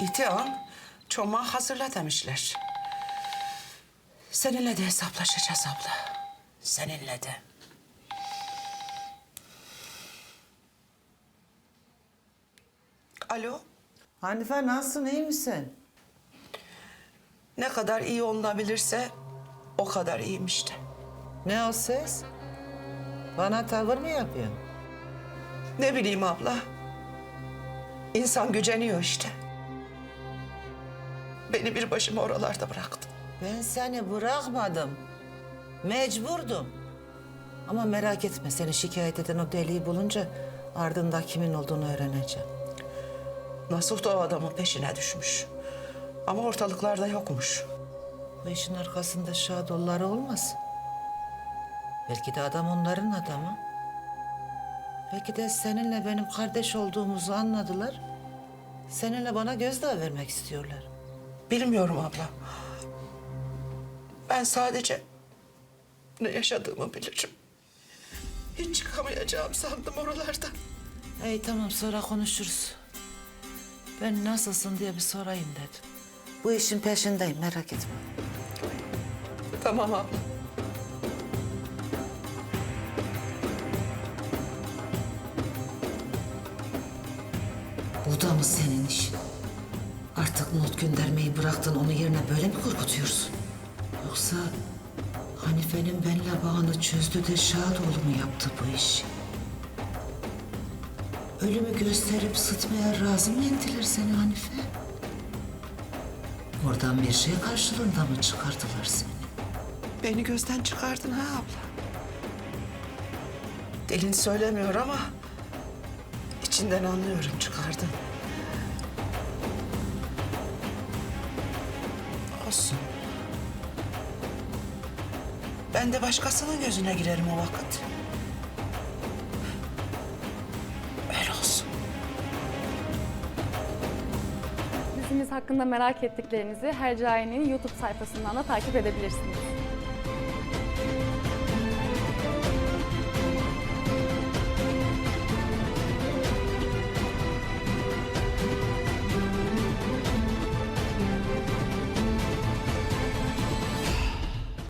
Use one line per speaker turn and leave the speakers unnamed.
İtihan, çomağı hazırla demişler. Seninle de hesaplaşacağız abla. Seninle de. Alo,
Hanife nasılsın iyi misin?
ne kadar iyi olunabilirse o kadar iyiyim işte.
Ne o ses? Bana tavır mı yapıyorsun?
Ne bileyim abla. İnsan güceniyor işte. Beni bir başıma oralarda bıraktın.
Ben seni bırakmadım. Mecburdum. Ama merak etme seni şikayet eden o deliği bulunca ardında kimin olduğunu öğreneceğim.
Nasuh da o adamın peşine düşmüş. Ama ortalıklarda yokmuş.
Bu işin arkasında şadolları olmasın. Belki de adam onların adamı. Belki de seninle benim kardeş olduğumuzu anladılar. Seninle bana gözdağı vermek istiyorlar.
Bilmiyorum abla. Ben sadece ne yaşadığımı bilirim. Hiç çıkamayacağım sandım oralardan.
İyi tamam sonra konuşuruz. Ben nasılsın diye bir sorayım dedim. Bu işin peşindeyim merak etme.
Tamam abla.
Bu da mı senin işin? Artık not göndermeyi bıraktın onu yerine böyle mi korkutuyorsun? Yoksa Hanife'nin benle bağını çözdü de Şadoğlu mu yaptı bu işi? Ölümü gösterip sıtmaya razı mı ettiler seni Hanife? Oradan bir şey karşılığında mı çıkardılar seni?
Beni gözden çıkardın ha abla. Dilin söylemiyor ama içinden anlıyorum çıkardın. Olsun. Ben de başkasının gözüne girerim o vakit. Öyle olsun.
Hakkında merak ettiklerinizi Hercai'nin YouTube sayfasından da takip edebilirsiniz.